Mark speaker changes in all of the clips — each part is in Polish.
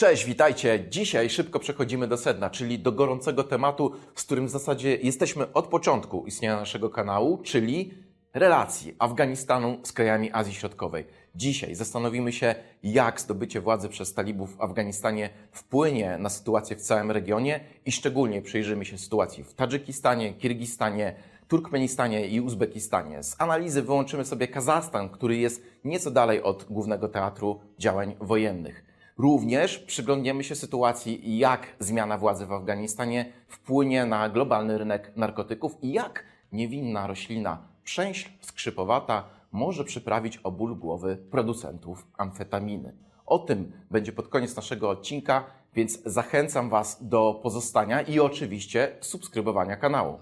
Speaker 1: Cześć, witajcie. Dzisiaj szybko przechodzimy do sedna, czyli do gorącego tematu, z którym w zasadzie jesteśmy od początku istnienia naszego kanału, czyli relacji Afganistanu z krajami Azji Środkowej. Dzisiaj zastanowimy się, jak zdobycie władzy przez talibów w Afganistanie wpłynie na sytuację w całym regionie i szczególnie przyjrzymy się sytuacji w Tadżykistanie, Kirgistanie, Turkmenistanie i Uzbekistanie. Z analizy wyłączymy sobie Kazachstan, który jest nieco dalej od głównego teatru działań wojennych. Również przyglądniemy się sytuacji, jak zmiana władzy w Afganistanie wpłynie na globalny rynek narkotyków i jak niewinna roślina przęśl skrzypowata może przyprawić o ból głowy producentów amfetaminy. O tym będzie pod koniec naszego odcinka, więc zachęcam Was do pozostania i oczywiście subskrybowania kanału.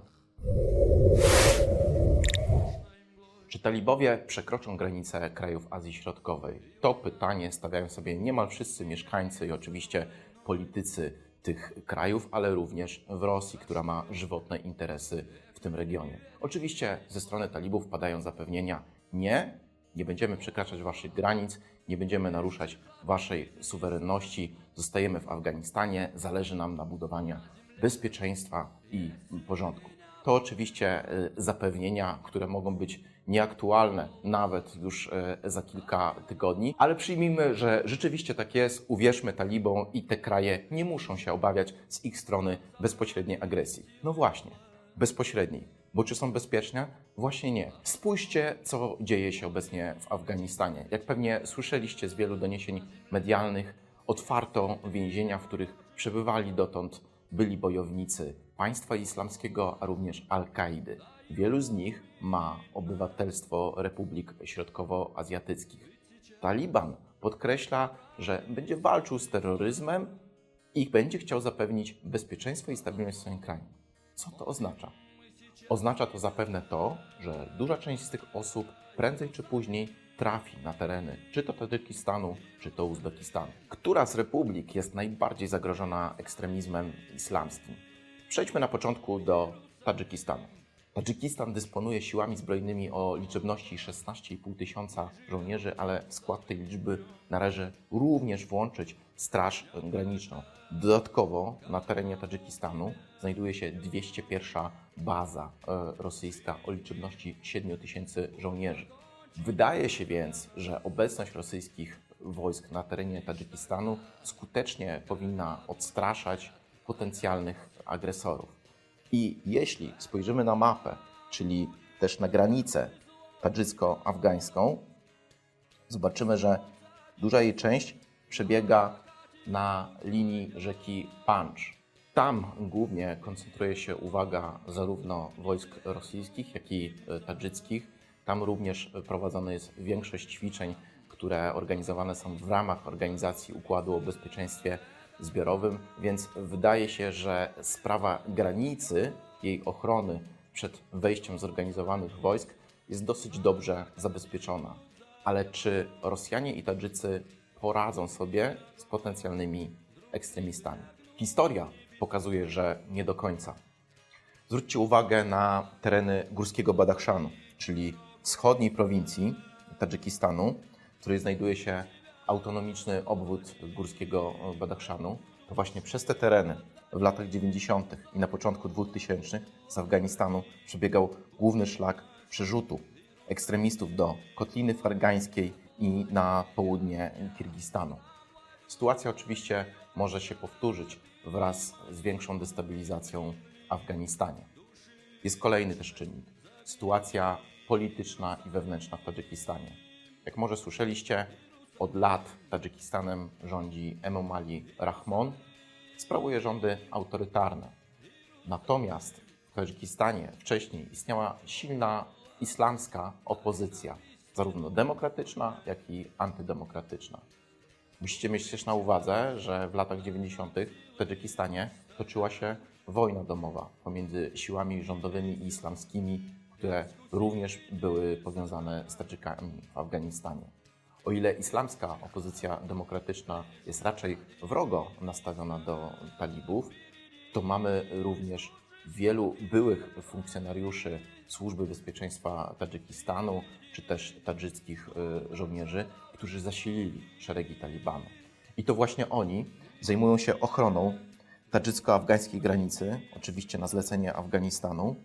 Speaker 1: Czy talibowie przekroczą granice krajów Azji Środkowej? To pytanie stawiają sobie niemal wszyscy mieszkańcy i oczywiście politycy tych krajów, ale również w Rosji, która ma żywotne interesy w tym regionie. Oczywiście ze strony talibów padają zapewnienia: nie, nie będziemy przekraczać waszych granic, nie będziemy naruszać waszej suwerenności, zostajemy w Afganistanie, zależy nam na budowaniu bezpieczeństwa i porządku. To oczywiście y, zapewnienia, które mogą być nieaktualne nawet już y, za kilka tygodni, ale przyjmijmy, że rzeczywiście tak jest, uwierzmy talibom i te kraje nie muszą się obawiać z ich strony bezpośredniej agresji. No właśnie, bezpośredniej. Bo czy są bezpieczne? Właśnie nie. Spójrzcie, co dzieje się obecnie w Afganistanie. Jak pewnie słyszeliście z wielu doniesień medialnych, otwarto więzienia, w których przebywali dotąd byli bojownicy państwa islamskiego, a również Al-Kaidy. Wielu z nich ma obywatelstwo republik środkowoazjatyckich. Taliban podkreśla, że będzie walczył z terroryzmem i będzie chciał zapewnić bezpieczeństwo i stabilność w swoim kraju. Co to oznacza? Oznacza to zapewne to, że duża część z tych osób prędzej czy później trafi na tereny czy to Tadżykistanu, czy to Uzbekistanu. Która z republik jest najbardziej zagrożona ekstremizmem islamskim? Przejdźmy na początku do Tadżykistanu. Tadżykistan dysponuje siłami zbrojnymi o liczebności 16,5 tysiąca żołnierzy, ale w skład tej liczby należy również włączyć Straż Graniczną. Dodatkowo na terenie Tadżykistanu znajduje się 201 baza e, rosyjska o liczebności 7 tysięcy żołnierzy. Wydaje się więc, że obecność rosyjskich wojsk na terenie Tadżykistanu skutecznie powinna odstraszać potencjalnych agresorów. I jeśli spojrzymy na mapę, czyli też na granicę tadżycko-afgańską, zobaczymy, że duża jej część przebiega na linii rzeki Pancz. Tam głównie koncentruje się uwaga zarówno wojsk rosyjskich, jak i e, tadżyckich. Tam również prowadzona jest większość ćwiczeń, które organizowane są w ramach organizacji Układu o Bezpieczeństwie Zbiorowym, więc wydaje się, że sprawa granicy, jej ochrony przed wejściem zorganizowanych wojsk jest dosyć dobrze zabezpieczona. Ale czy Rosjanie i Tadżycy poradzą sobie z potencjalnymi ekstremistami? Historia pokazuje, że nie do końca. Zwróćcie uwagę na tereny górskiego Badachszanu, czyli wschodniej prowincji Tadżykistanu, w której znajduje się autonomiczny obwód górskiego Badachszanu. To właśnie przez te tereny w latach 90. i na początku 2000 z Afganistanu przebiegał główny szlak przerzutu ekstremistów do Kotliny Fargańskiej i na południe Kirgistanu. Sytuacja oczywiście może się powtórzyć wraz z większą destabilizacją w Afganistanie. Jest kolejny też czynnik. Sytuacja polityczna i wewnętrzna w Tadżykistanie. Jak może słyszeliście, od lat Tadżykistanem rządzi Emomali Rahmon. Sprawuje rządy autorytarne. Natomiast w Tadżykistanie wcześniej istniała silna islamska opozycja, zarówno demokratyczna, jak i antydemokratyczna. Musicie mieć też na uwadze, że w latach 90. w Tadżykistanie toczyła się wojna domowa pomiędzy siłami rządowymi i islamskimi, które również były powiązane z Tadżykami w Afganistanie. O ile islamska opozycja demokratyczna jest raczej wrogo nastawiona do talibów, to mamy również wielu byłych funkcjonariuszy Służby Bezpieczeństwa Tadżykistanu, czy też tadżyckich y, żołnierzy, którzy zasilili szeregi Talibanu. I to właśnie oni zajmują się ochroną tadżycko-afgańskiej granicy, oczywiście na zlecenie Afganistanu,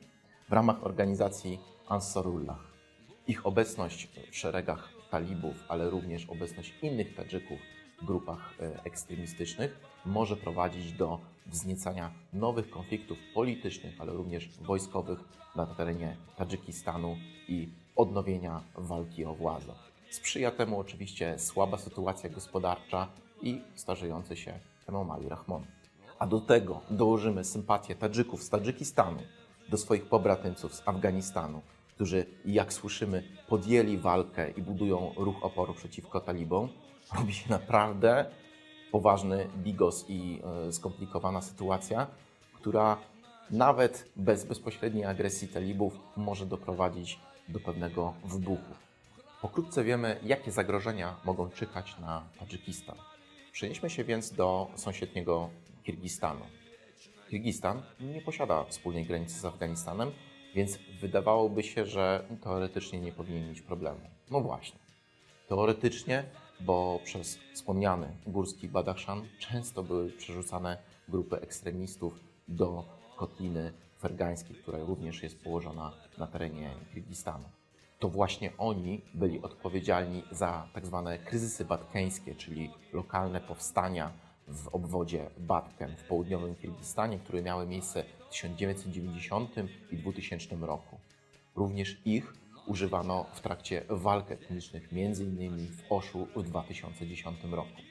Speaker 1: w ramach organizacji Ansarullah. Ich obecność w szeregach talibów, ale również obecność innych Tadżyków w grupach e, ekstremistycznych może prowadzić do wzniecania nowych konfliktów politycznych, ale również wojskowych na terenie Tadżykistanu i odnowienia walki o władzę. Sprzyja temu oczywiście słaba sytuacja gospodarcza i starzejący się Emomali Rahmon. A do tego dołożymy sympatię Tadżyków z Tadżykistanu do swoich pobratymców z Afganistanu, którzy, jak słyszymy, podjęli walkę i budują ruch oporu przeciwko talibom, robi się naprawdę poważny bigos i e, skomplikowana sytuacja, która nawet bez bezpośredniej agresji talibów może doprowadzić do pewnego wybuchu. Pokrótce wiemy, jakie zagrożenia mogą czekać na Tadżykistan. Przenieśmy się więc do sąsiedniego Kirgistanu. Kirgistan nie posiada wspólnej granicy z Afganistanem, więc wydawałoby się, że teoretycznie nie powinien mieć problemu. No właśnie. Teoretycznie, bo przez wspomniany górski Badachszan często były przerzucane grupy ekstremistów do kotliny fergańskiej, która również jest położona na terenie Kirgistanu. To właśnie oni byli odpowiedzialni za tak zwane kryzysy batkeńskie, czyli lokalne powstania w obwodzie Batken w południowym Kirgistanie, które miały miejsce w 1990 i 2000 roku. Również ich używano w trakcie walk etnicznych, m.in. w Oszu w 2010 roku.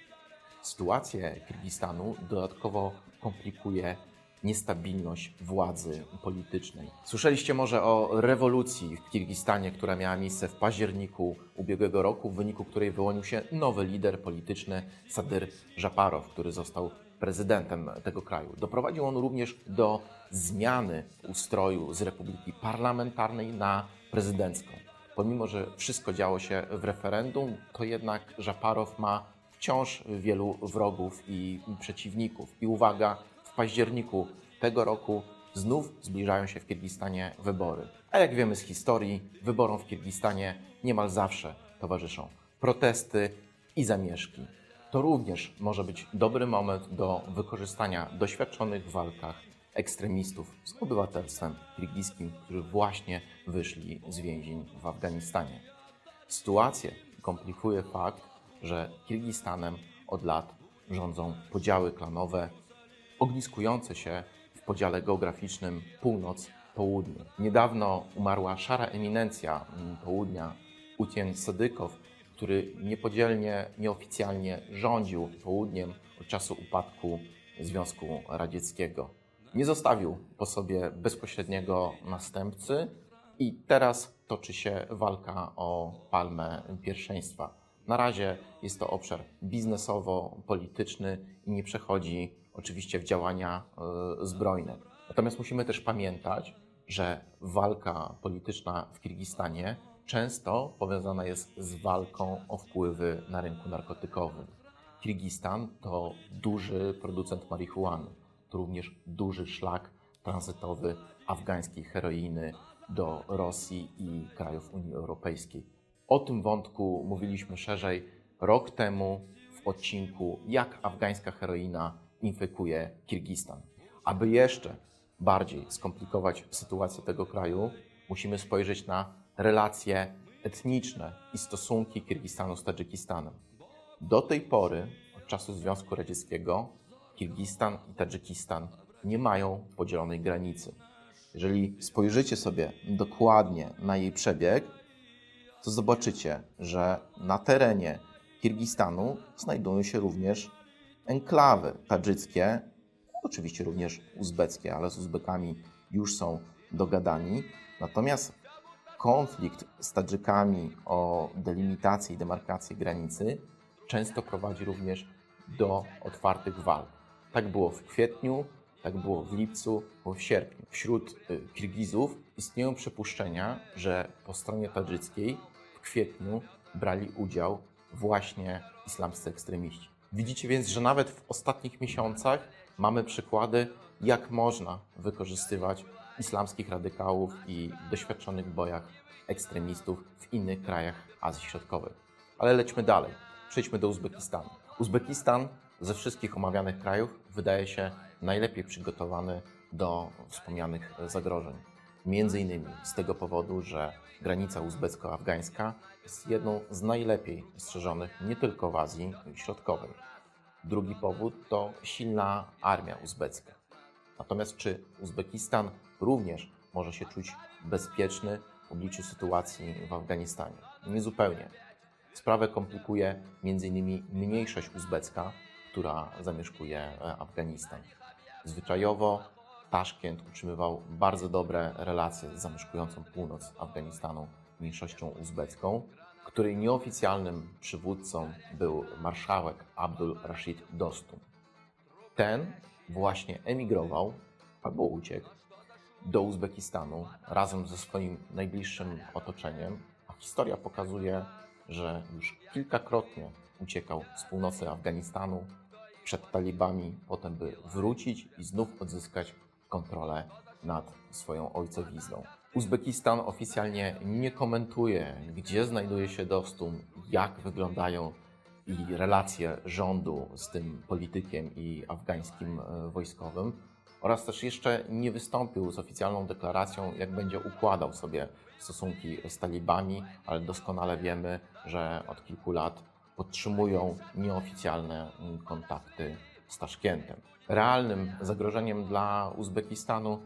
Speaker 1: Sytuację Kirgistanu dodatkowo komplikuje niestabilność władzy politycznej. Słyszeliście może o rewolucji w Kirgistanie, która miała miejsce w październiku ubiegłego roku, w wyniku której wyłonił się nowy lider polityczny Sadyr Żaparow, który został prezydentem tego kraju. Doprowadził on również do zmiany ustroju z republiki parlamentarnej na prezydencką. Pomimo, że wszystko działo się w referendum, to jednak Żaparow ma wciąż wielu wrogów i przeciwników. I uwaga, w październiku tego roku znów zbliżają się w Kirgistanie wybory. A jak wiemy z historii, wyborom w Kirgistanie niemal zawsze towarzyszą protesty i zamieszki. To również może być dobry moment do wykorzystania doświadczonych w walkach ekstremistów z obywatelstwem kirgijskim, którzy właśnie wyszli z więzień w Afganistanie. Sytuację komplikuje fakt, że Kirgistanem od lat rządzą podziały klanowe, ogniskujące się w podziale geograficznym północ-południe. Niedawno umarła szara eminencja mm, południa, Utien Sadykow, który niepodzielnie, nieoficjalnie rządził południem od czasu upadku Związku Radzieckiego. Nie zostawił po sobie bezpośredniego następcy i teraz toczy się walka o palmę pierwszeństwa. Na razie jest to obszar biznesowo-polityczny i nie przechodzi oczywiście w działania e, zbrojne. Natomiast musimy też pamiętać, że walka polityczna w Kirgistanie często powiązana jest z walką o wpływy na rynku narkotykowym. Kirgistan to duży producent marihuany, to również duży szlak tranzytowy afgańskiej heroiny do Rosji i krajów Unii Europejskiej. O tym wątku mówiliśmy szerzej rok temu w odcinku Jak afgańska heroina infekuje Kirgistan. Aby jeszcze bardziej skomplikować sytuację tego kraju, musimy spojrzeć na relacje etniczne i stosunki Kirgistanu z Tadżykistanem. Do tej pory, od czasu Związku Radzieckiego, Kirgistan i Tadżykistan nie mają podzielonej granicy. Jeżeli spojrzycie sobie dokładnie na jej przebieg, to zobaczycie, że na terenie Kirgistanu znajdują się również enklawy tadżyckie, oczywiście również uzbeckie, ale z Uzbekami już są dogadani. Natomiast konflikt z Tadżykami o delimitację i demarkację granicy często prowadzi również do otwartych walk. Tak było w kwietniu, tak było w lipcu, było w sierpniu. Wśród y, Kirgizów istnieją przypuszczenia, że po stronie tadżyckiej w kwietniu brali udział właśnie islamscy ekstremiści. Widzicie więc, że nawet w ostatnich miesiącach mamy przykłady, jak można wykorzystywać islamskich radykałów i doświadczonych bojach ekstremistów w innych krajach Azji Środkowej. Ale lećmy dalej. Przejdźmy do Uzbekistanu. Uzbekistan ze wszystkich omawianych krajów wydaje się najlepiej przygotowany do wspomnianych zagrożeń. Między innymi z tego powodu, że granica uzbecko-afgańska jest jedną z najlepiej strzeżonych nie tylko w Azji Środkowej. Drugi powód to silna armia uzbecka. Natomiast czy Uzbekistan również może się czuć bezpieczny w obliczu sytuacji w Afganistanie? Niezupełnie. Sprawę komplikuje m.in. mniejszość uzbecka, która zamieszkuje e, Afganistan. Zwyczajowo Taszkent utrzymywał bardzo dobre relacje z zamieszkującą północ Afganistanu mniejszością uzbecką, której nieoficjalnym przywódcą był marszałek Abdul Rashid Dostum. Ten właśnie emigrował albo uciekł do Uzbekistanu razem ze swoim najbliższym otoczeniem, a historia pokazuje, że już kilkakrotnie uciekał z północy Afganistanu przed talibami, potem by wrócić i znów odzyskać kontrolę nad swoją ojcowizną. Uzbekistan oficjalnie nie komentuje, gdzie znajduje się Dostum, jak wyglądają i relacje rządu z tym politykiem i afgańskim e, wojskowym oraz też jeszcze nie wystąpił z oficjalną deklaracją, jak będzie układał sobie stosunki z talibami, ale doskonale wiemy, że od kilku lat podtrzymują nieoficjalne kontakty z Taszkentem. Realnym zagrożeniem dla Uzbekistanu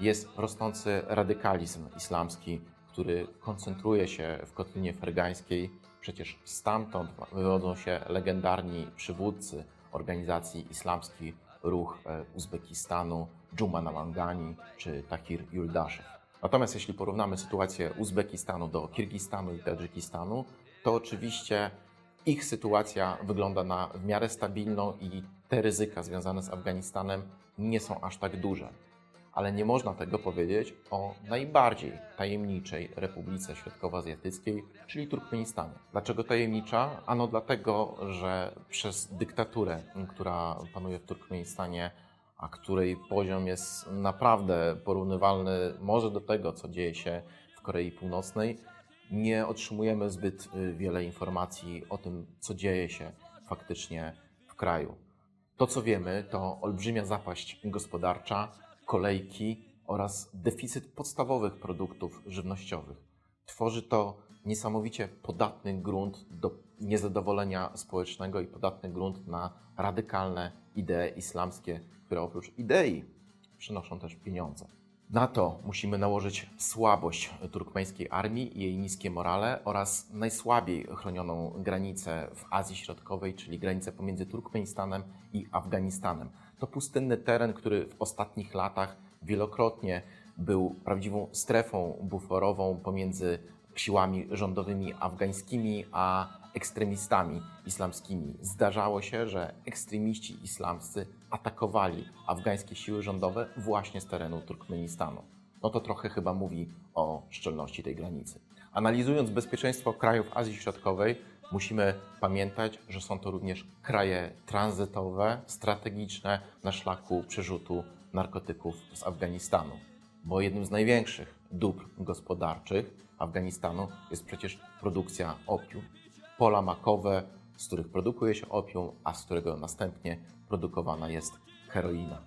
Speaker 1: jest rosnący radykalizm islamski, który koncentruje się w kotlinie fergańskiej. Przecież stamtąd wywodzą się legendarni przywódcy organizacji Islamski Ruch e, Uzbekistanu, Dżuma Namangani czy Takir Yuldashev. Natomiast jeśli porównamy sytuację Uzbekistanu do Kirgistanu i Tadżykistanu, to oczywiście ich sytuacja wygląda na w miarę stabilną i te ryzyka związane z Afganistanem nie są aż tak duże. Ale nie można tego powiedzieć o najbardziej tajemniczej Republice Środkowoazjatyckiej, czyli Turkmenistanie. Dlaczego tajemnicza? Ano dlatego, że przez dyktaturę, która panuje w Turkmenistanie, a której poziom jest naprawdę porównywalny może do tego, co dzieje się w Korei Północnej, nie otrzymujemy zbyt y, wiele informacji o tym, co dzieje się faktycznie w kraju. To, co wiemy, to olbrzymia zapaść gospodarcza, kolejki oraz deficyt podstawowych produktów żywnościowych. Tworzy to niesamowicie podatny grunt do niezadowolenia społecznego i podatny grunt na radykalne idee islamskie, które oprócz idei przynoszą też pieniądze. Na to musimy nałożyć słabość turkmeńskiej armii jej niskie morale oraz najsłabiej chronioną granicę w Azji Środkowej, czyli granicę pomiędzy Turkmenistanem i Afganistanem. To pustynny teren, który w ostatnich latach wielokrotnie był prawdziwą strefą buforową pomiędzy siłami rządowymi afgańskimi a ekstremistami islamskimi. Zdarzało się, że ekstremiści islamscy atakowali afgańskie siły rządowe właśnie z terenu Turkmenistanu. No to trochę chyba mówi o szczelności tej granicy. Analizując bezpieczeństwo krajów Azji Środkowej, musimy pamiętać, że są to również kraje tranzytowe, strategiczne na szlaku przerzutu narkotyków z Afganistanu. Bo jednym z największych dóbr gospodarczych Afganistanu jest przecież produkcja opium pola makowe, z których produkuje się opium, a z którego następnie produkowana jest heroina.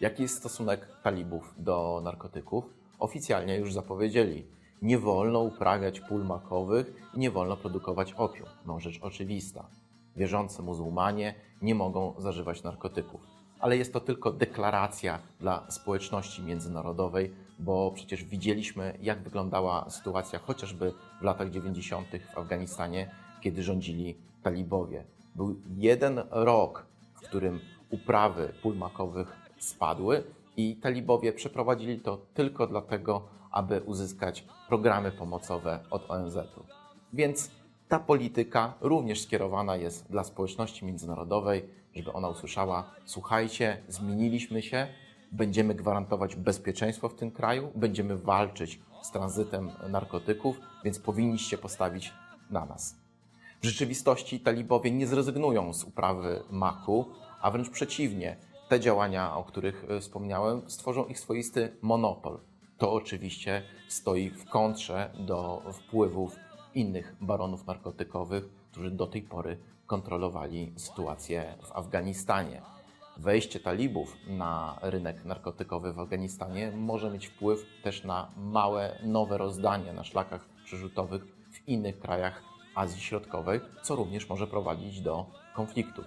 Speaker 1: Jaki jest stosunek talibów do narkotyków? Oficjalnie już zapowiedzieli, nie wolno uprawiać pól makowych i nie wolno produkować opium. No rzecz oczywista. Wierzący muzułmanie nie mogą zażywać narkotyków. Ale jest to tylko deklaracja dla społeczności międzynarodowej, bo przecież widzieliśmy, jak wyglądała sytuacja chociażby w latach 90. w Afganistanie, kiedy rządzili talibowie. Był jeden rok, w którym uprawy pól makowych spadły i talibowie przeprowadzili to tylko dlatego, aby uzyskać programy pomocowe od ONZ-u. Więc ta polityka również skierowana jest dla społeczności międzynarodowej, żeby ona usłyszała: słuchajcie, zmieniliśmy się, będziemy gwarantować bezpieczeństwo w tym kraju, będziemy walczyć z tranzytem narkotyków, więc powinniście postawić na nas. W rzeczywistości talibowie nie zrezygnują z uprawy maku, a wręcz przeciwnie, te działania, o których e, wspomniałem, stworzą ich swoisty monopol. To oczywiście stoi w kontrze do wpływów innych baronów narkotykowych, którzy do tej pory kontrolowali sytuację w Afganistanie. Wejście talibów na rynek narkotykowy w Afganistanie może mieć wpływ też na małe, nowe rozdania na szlakach przerzutowych w innych krajach Azji Środkowej, co również może prowadzić do konfliktów.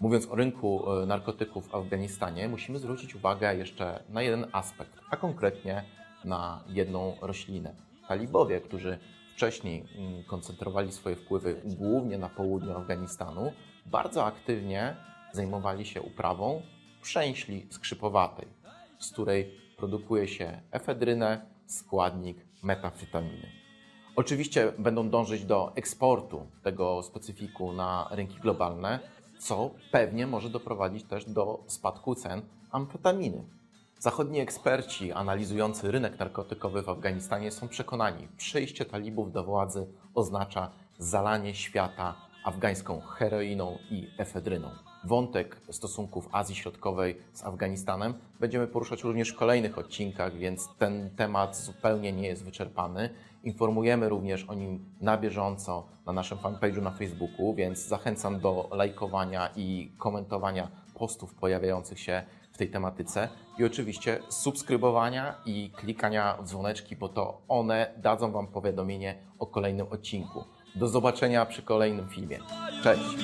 Speaker 1: Mówiąc o rynku e, narkotyków w Afganistanie, musimy zwrócić uwagę jeszcze na jeden aspekt, a konkretnie na jedną roślinę. Talibowie, którzy wcześniej mm, koncentrowali swoje wpływy głównie na południu Afganistanu, bardzo aktywnie zajmowali się uprawą przęśli skrzypowatej, z której produkuje się efedrynę, składnik metafetaminy. Oczywiście będą dążyć do eksportu tego specyfiku na rynki globalne, co pewnie może doprowadzić też do spadku cen amfetaminy. Zachodni eksperci analizujący rynek narkotykowy w Afganistanie są przekonani, przyjście talibów do władzy oznacza zalanie świata afgańską heroiną i efedryną. Wątek stosunków Azji Środkowej z Afganistanem będziemy poruszać również w kolejnych odcinkach, więc ten temat zupełnie nie jest wyczerpany. Informujemy również o nim na bieżąco na naszym fanpage'u na Facebooku, więc zachęcam do lajkowania i komentowania postów pojawiających się w tej tematyce i oczywiście subskrybowania i klikania w dzwoneczki, bo to one dadzą Wam powiadomienie o kolejnym odcinku. Do zobaczenia przy kolejnym filmie. Cześć!